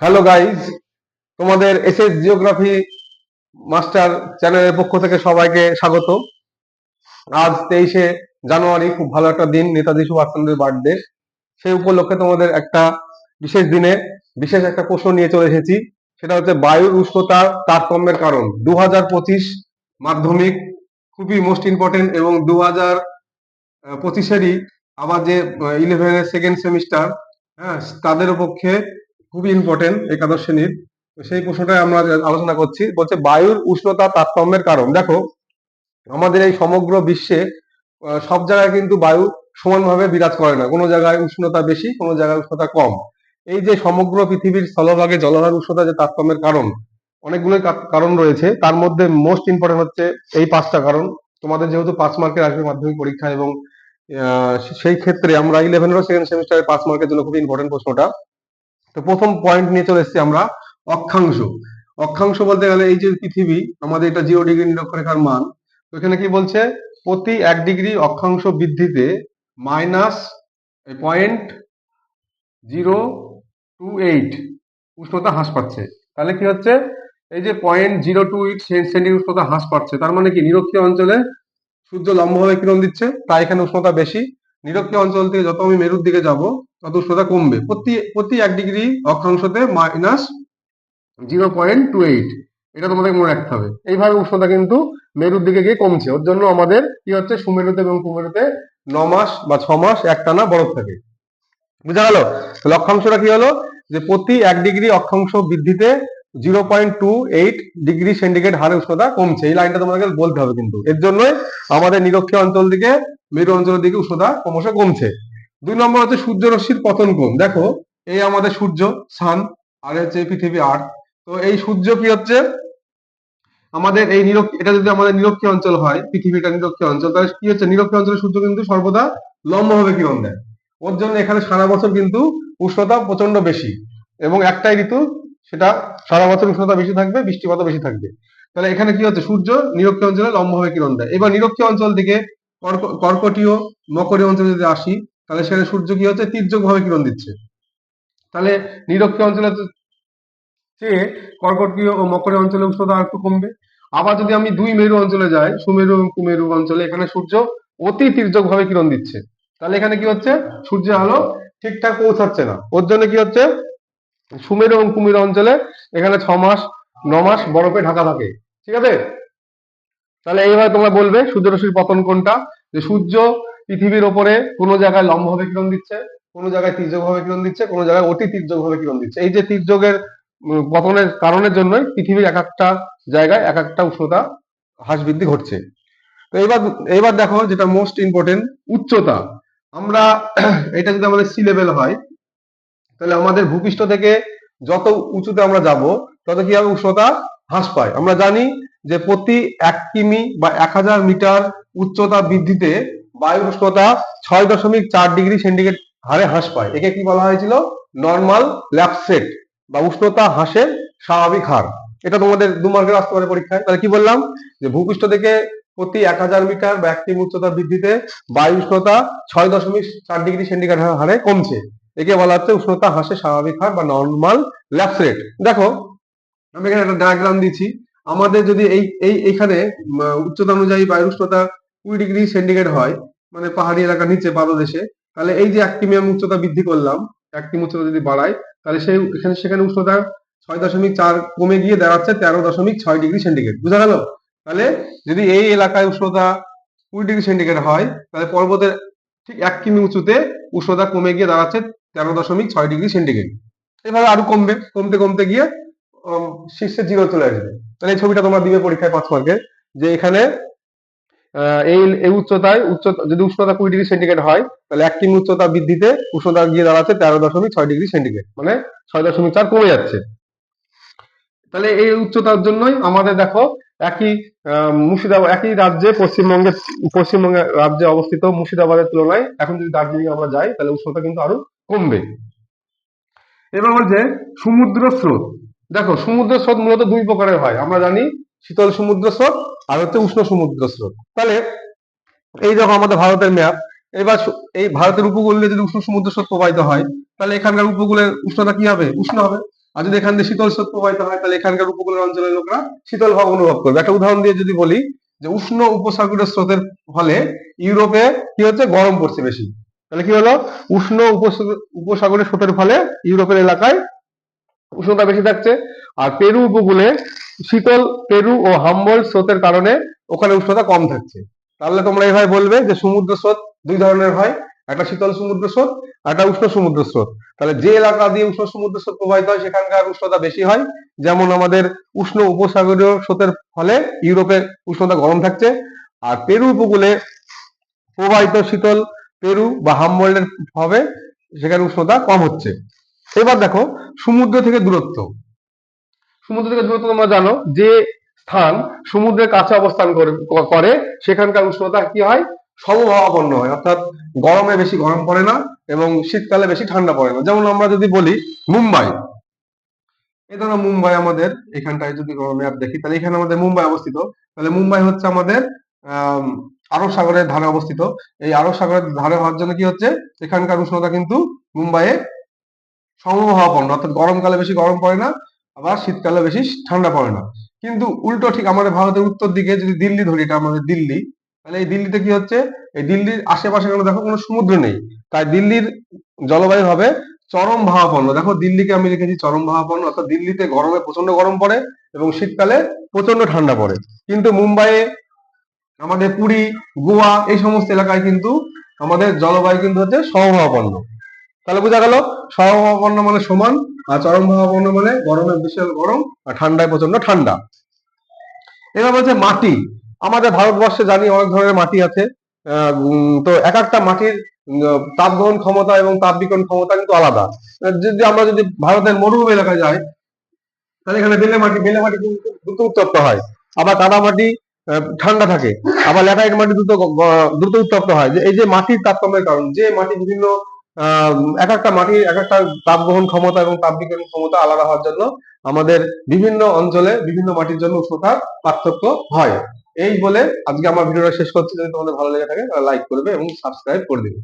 Hello guys তোমাদের SS geography master চ্যানেলের পক্ষ থেকে সবাইকে স্বাগত। আজ তেইশে জানুয়ারি, খুব ভালো একটা দিন, নেতাজি সুভাষচন্দ্রের বার্থডে সেই উপলক্ষে তোমাদের একটা বিশেষ দিনে বিশেষ একটা প্রশ্ন নিয়ে চলে এসেছি। সেটা হচ্ছে, বায়ুর উষ্ণতার তারতম্যের কারণ। দু হাজার পঁচিশ মাধ্যমিক খুবই মোস্ট ইম্পর্টেন্ট এবং দু হাজার পঁচিশেরই আবার যে ইলেভেনের সেকেন্ড সেমিস্টার হ্যাঁ তাদের পক্ষে খুবই ইম্পর্টেন্ট একাদশ শ্রেণির। সেই প্রশ্নটাই আমরা আলোচনা করছি, বলছে বায়ুর উষ্ণতা তারতম্যের কারণ। দেখো, আমাদের এই সমগ্র বিশ্বে সব জায়গায় কিন্তু বায়ু সমানভাবে বিরাজ করে না। কোনো জায়গায় উষ্ণতা বেশি, কোনো জায়গায় উষ্ণতা কম। এই যে সমগ্র পৃথিবীর স্থলভাগে জলবায়ুর উষ্ণতা যে তারতম্যের কারণ, অনেকগুলো কারণ রয়েছে। তার মধ্যে মোস্ট ইম্পর্টেন্ট হচ্ছে এই পাঁচটা কারণ। তোমাদের যেহেতু পাঁচ মার্কের আসবে মাধ্যমিক পরীক্ষা এবং সেই ক্ষেত্রে আমরা ইলেভেনের সেকেন্ড সেমিস্টারে পাঁচ মার্কের জন্য খুব ইম্পর্টেন্ট প্রশ্নটা। তো প্রথম পয়েন্ট নিয়ে চলে এসেছি আমরা অক্ষাংশ। অক্ষাংশ বলতে গেলে এই যে পৃথিবী, আমাদের এটা জিরো ডিগ্রি নিরক্ষরেখার মান, তো এখানে কি বলছে? প্রতি এক ডিগ্রি অক্ষাংশ বৃদ্ধিতে minus point zero two eight উষ্ণতা হ্রাস পাচ্ছে। তাহলে কি হচ্ছে? এই যে point zero two eight centigrade উষ্ণতা হ্রাস পাচ্ছে, তার মানে কি? নিরক্ষীয় অঞ্চলে সূর্য লম্বভাবে কিরণ দিচ্ছে, তাই এখানে উষ্ণতা বেশি। নিরক্ষীয় অঞ্চল থেকে যত আমি মেরুর দিকে যাব তত উষ্ণতা কমবে। প্রতি প্রতি এক degree অক্ষাংশতে minus zero point two eight. এটা তোমাদের মনে রাখতে হবে। এইভাবে উষ্ণতা কিন্তু মেরুর দিকে গিয়ে কমছে। ওর জন্য আমাদের কি হচ্ছে? সুমেরুতে এবং কুমেরুতে ন মাস বা ছ মাস একটানা বরফ থাকে। বুঝা গেল? লক্ষাংশটা কি হলো? যে প্রতি এক ডিগ্রি অক্ষাংশ বৃদ্ধিতে zero point two eight degree centigrade হারে উষ্ণতা কমছে। এই লাইনটা তোমাকে বলতে হবে কিন্তু। এর জন্যই আমাদের নিরক্ষীয় অঞ্চল দিকে, মেরু অঞ্চলের দিকে উষ্ণতা ক্রমশ কমছে। দুই নম্বর হচ্ছে সূর্য রশ্মির পতন কোণ দেখো, এই আমাদের সূর্য সান আর হচ্ছে পৃথিবী আর্থ তো এই সূর্য কি হচ্ছে? আমাদের এই নিরক্ষ, এটা যদি আমাদের নিরক্ষীয় অঞ্চল হয়, পৃথিবীটা নিরক্ষীয় অঞ্চল, তাহলে কি হচ্ছে? নিরক্ষীয় অঞ্চলের সূর্য কিন্তু সর্বদা লম্বভাবে কিরণ দেয়। ওর জন্য এখানে সারা বছর কিন্তু উষ্ণতা প্রচণ্ড বেশি। এবং একটাই ঋতু, সেটা সারা বছর উষ্ণতা বেশি থাকবে, বৃষ্টিপাতও বেশি থাকবে। তাহলে এখানে কি হচ্ছে? সূর্য নিরক্ষীয় অঞ্চলে লম্বভাবে কিরণ দেয়। এবার নিরক্ষীয় অঞ্চল থেকে কর্ক- কর্কটীয় মকরীয় অঞ্চলে যদি আসি তাহলে সেখানে সূর্য কি হচ্ছে? তির্যক ভাবে কিরণ দিচ্ছে। তাহলে নিরক্ষীয় অঞ্চলে চেয়ে কর্কটীয় ও মকরীয় অঞ্চলে উষ্ণতা আর একটু কমবে। আবার যদি আমি দুই মেরু অঞ্চলে যাই, সুমেরু এবং কুমেরু অঞ্চলে, এখানে সূর্য অতি তির্যক ভাবে কিরণ দিচ্ছে। তাহলে এখানে কি হচ্ছে? সূর্যের আলো ঠিকঠাক পৌঁছাচ্ছে না। ওর জন্য কি হচ্ছে? সুমেরু এবং কুমেরু অঞ্চলে এখানে ছ মাস, ন মাস বরফে ঢাকা থাকে। ঠিক আছে? তাহলে এইভাবে তোমরা বলবে সূর্যরশ্মির পতন কোনটা? যে সূর্য পৃথিবীর ওপরে কোনো জায়গায় লম্বভাবে কিরণ দিচ্ছে, কোনো জায়গায় তির্যক ভাবে কিরণ দিচ্ছে, কোনো জায়গায় অতি তির্যক ভাবে কিরণ দিচ্ছে। এই যে তির্যকের পতনের কারণের জন্যই পৃথিবীর এক একটা জায়গায় এক একটা উষ্ণতা হ্রাস বৃদ্ধি ঘটছে। তো এবার এবার দেখো যেটা মোস্ট ইম্পর্টেন্ট উচ্চতা। আমরা, এটা যদি আমাদের সি লেভেল হয়, তাহলে আমাদের ভূপৃষ্ঠ থেকে যত উঁচুতে আমরা যাব, তত কি হবে উষ্ণতা হ্রাস পায়? আমরা জানি যে প্রতি এক কিমি বা এক হাজার মিটার উচ্চতা বৃদ্ধিতে বায়ুর উষ্ণতা ছয় দশমিক চার ডিগ্রি সেন্টিগ্রেড হারে হ্রাস পায়। একে কি বলা হয়েছিল? নর্মাল ল্যাপসেট বা উষ্ণতা হ্রাসের স্বাভাবিক হার। এটা তোমাদের দু মার্কের আসতে পারে পরীক্ষায়। তাহলে কি বললাম? যে ভূপৃষ্ঠ থেকে প্রতি এক হাজার মিটার বা এক কিমি উচ্চতা বৃদ্ধিতে বায়ু উষ্ণতা ছয় দশমিক চার ডিগ্রি সেন্টিগ্রেড হারে কমছে। একে বলা হচ্ছে উষ্ণতা হ্রাসের স্বাভাবিক হার বা নর্মাল ল্যাপস রেট দেখো, আমি এখানে একটা ডায়াগ্রাম দিচ্ছি আমাদের যদি এই এই এখানে উচ্চতা অনুযায়ী বায়ু উষ্ণতা কুড়ি ডিগ্রি সেন্টিগ্রেড হয় মানে পাহাড়ি এলাকার নিচে পাদদেশে তাহলে এই যে কিমি উচ্চতা বৃদ্ধি করলাম কিমি উচ্চতা যদি বাড়ায়, তাহলে সেই এখানে সেখানে উষ্ণতা ছয় দশমিক চার কমে গিয়ে দাঁড়াচ্ছে তেরো দশমিক ছয় ডিগ্রি সেন্টিগ্রেড। বুঝা গেল? তাহলে যদি এই এলাকায় উষ্ণতা কুড়ি ডিগ্রি সেন্টিগ্রেড হয়, তাহলে পর্বতের ঠিক এক কিমি উঁচুতে উষ্ণতা কমে গিয়ে দাঁড়াচ্ছে তেরো দশমিক ছয় ডিগ্রি সেন্টিগ্রেড। এভাবে আরও কমবে, কমতে কমতে গিয়ে শীর্ষে জিরো চলে আসবে। তাহলে এই ছবিটা তোমরা দিবে পরীক্ষায় পাঁচ মার্কে যে এখানে এই এই উচ্চতায় উচ্চতা, যদি উষ্ণতা কুড়ি ডিগ্রি সেন্টিগ্রেড হয়, তাহলে এক কিমি উচ্চতা বৃদ্ধিতে উষ্ণতা গিয়ে দাঁড়াচ্ছে তেরো দশমিক ছয় ডিগ্রি সেন্টিগ্রেড মানে ছয় দশমিক চার কমে যাচ্ছে। তাহলে এই উচ্চতার জন্যই আমাদের দেখো একই মুর্শিদাবাদ, একই রাজ্যে পশ্চিমবঙ্গের পশ্চিমবঙ্গের রাজ্যে অবস্থিত মুর্শিদাবাদের তুলনায়, এখন যদি দার্জিলিং আমরা যাই, তাহলে উষ্ণতা কিন্তু আরও কমবে। এবার বলছে সমুদ্র স্রোত। দেখো সমুদ্র স্রোত মূলত দুই প্রকারের হয়, আমরা জানি শীতল সমুদ্র স্রোত আর হচ্ছে উষ্ণ সমুদ্র স্রোত। তাহলে এই দেখো আমাদের ভারতের ম্যাপ। এবার এই ভারতের উপকূলে যদি উষ্ণ সমুদ্র স্রোত প্রবাহিত হয়, তাহলে এখানকার উপকূলের উষ্ণতা কি হবে? উষ্ণ হবে। আর যদি এখান দিয়ে শীতল স্রোত প্রবাহিত হয়, তাহলে এখানকার উপকূলের অঞ্চলের লোকরা শীতল ভাব অনুভব করবে। একটা উদাহরণ দিয়ে যদি বলি যে উষ্ণ উপসাগরীয় স্রোতের ফলে ইউরোপে কি হচ্ছে? গরম পড়ছে বেশি। তাহলে কি হলো? উষ্ণ উপসাগর- উপসাগরীয় স্রোতের ফলে ইউরোপের এলাকায় উষ্ণতা বেশি থাকছে। আর পেরু উপকূলে শীতল, পেরু ও হাম্বল স্রোতের কারণে ওখানে উষ্ণতা কম থাকছে। তাহলে তোমরা এইভাবে বলবে যে সমুদ্র স্রোত দুই ধরনের হয়, একটা শীতল সমুদ্র স্রোত, একটা উষ্ণ সমুদ্র স্রোত। তাহলে যে এলাকা দিয়ে উষ্ণ সমুদ্র স্রোত প্রবাহিত হয়, সেখানকার উষ্ণতা বেশি হয়। যেমন আমাদের উষ্ণ উপসাগরীয় স্রোতের ফলে ইউরোপে উষ্ণতা গরম থাকছে। আর পেরু উপকূলে প্রবাহিত শীতল, পেরু বা হামবোল্ডের হবে, সেখানে উষ্ণতা কম হচ্ছে। এবার দেখো, সমুদ্র থেকে দূরত্ব। সমুদ্র থেকে দূরত্ব তোমরা জানো, যে স্থান সমুদ্রের কাছে অবস্থান করে করে, সেখানকার উষ্ণতা কি হয়? সমভাবাপন্ন হয়। অর্থাৎ গরমে বেশি গরম পড়ে না এবং শীতকালে বেশি ঠান্ডা পড়ে না। যেমন আমরা যদি বলি মুম্বাই। এই ধরো মুম্বাই আমাদের, এখানটায় যদি ম্যাপ দেখি, তাহলে এখানে আমাদের মুম্বাই অবস্থিত। তাহলে মুম্বাই হচ্ছে আমাদের আহ আরব সাগরের ধারে অবস্থিত। এই আরব সাগরের ধারে হওয়ার জন্য কি হচ্ছে? এখানকার উষ্ণতা কিন্তু মুম্বাইয়ে সমভাবাপন্ন। অর্থাৎ গরমকালে বেশি গরম পড়ে না আবার শীতকালে বেশি ঠান্ডা পড়ে না। কিন্তু উল্টো ঠিক আমাদের ভারতের উত্তর দিকে যদি দিল্লি ধরি, এটা আমাদের দিল্লি, তাহলে এই দিল্লিতে কি হচ্ছে? এই দিল্লির আশেপাশে কোনো, দেখো কোনো সমুদ্র নেই। তাই দিল্লির জলবায়ু হবে চরম ভাবাপন্ন। দেখো দিল্লিকে আমি লিখেছি চরম ভাবাপন্ন, অর্থাৎ দিল্লিতে গরমে প্রচণ্ড গরম পড়ে এবং শীতকালে প্রচণ্ড ঠান্ডা পড়ে। কিন্তু মুম্বাইয়ে, আমাদের পুরী, গোয়া, এই সমস্ত এলাকায় কিন্তু আমাদের জলবায়ু কিন্তু হচ্ছে সমভাবাপন্ন তাহলে বোঝা গেল সমভাবাপন্ন মানে সমান, আর চরম ভাবাপন্ন মানে গরমে বিশাল গরম, আর ঠান্ডায় প্রচণ্ড ঠান্ডা। এবার বলছে মাটি। আমাদের ভারতবর্ষে জানি অনেক ধরনের মাটি আছে। তো এক একটা মাটির তাপ গ্রহণ ক্ষমতা এবং তাপ বিকরণ ক্ষমতা কিন্তু আলাদা। যদি আমরা যদি ভারতের মরুভূমি এলাকায় যাই, তাহলে এখানে বেলে মাটি বেলে মাটি কিন্তু দ্রুত উত্তপ্ত হয়। আবার কাদা মাটি ঠান্ডা থাকে। আবার ল্যাটাইট মাটি দ্রুত দ্রুত উত্তপ্ত হয়। যে, এই যে মাটির তারতম্যের কারণ, যে মাটি বিভিন্ন এক একটা মাটির এক একটা তাপ গ্রহণ ক্ষমতা এবং তাপ বিকিরণ ক্ষমতা আলাদা হওয়ার জন্য আমাদের বিভিন্ন অঞ্চলে বিভিন্ন মাটির জন্য উষ্ণতার পার্থক্য হয়। এই বলে আজকে আমার ভিডিওটা শেষ করছি। যদি তোমাদের ভালো লেগে থাকে লাইক করবে এবং সাবস্ক্রাইব করে দিবে।